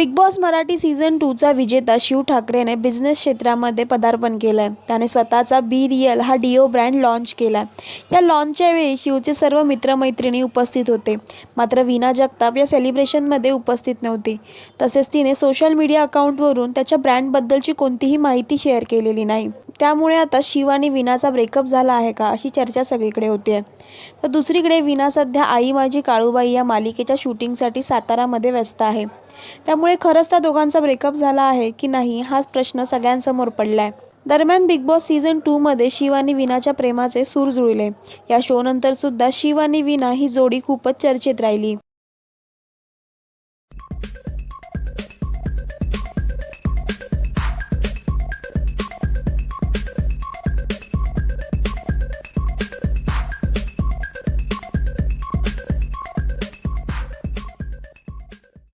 Big Boss Marathi season टूचा विजेता Shiv ठाकरेने business क्षेत्रामध्ये पदार्पण केलं आहे त्याने स्वतःचा बी रियल हा डिओ ब्रँड लॉन्च केला आहे या लॉन्चच्या वेळी शिवचे सर्व मित्रमैत्रिणी उपस्थित होते. मात्र विना जगताप या सेलिब्रेशनमध्ये उपस्थित नव्हती. तसेच तिने सोशल मीडिया अकाउंटवरून त्याच्या ब्रँडबद्दलची कोणतीही माहिती शेअर केलेली नाही. त्यामुळे आता शिव आणि विनाचा ब्रेकअप झाला आहे का अशी चर्चा सगळीकडे होते आहे तर दुसरीकडे विना सध्या आई माझी काळूबाई या मालिकेच्या शूटिंगसाठी सातारामध्ये व्यस्त आहे. त्यामुळे खरंच त्या दोघांचा ब्रेकअप झाला आहे की नाही हाच प्रश्न सगळ्यांसमोर पडलाय. दरम्यान बिग बॉस सीझन टूमध्ये शिव आणि विनाच्या प्रेमाचे सूर जुळले. या शोनंतर सुद्धा शिव आणि विना ही जोडी खूपच चर्चेत राहिली.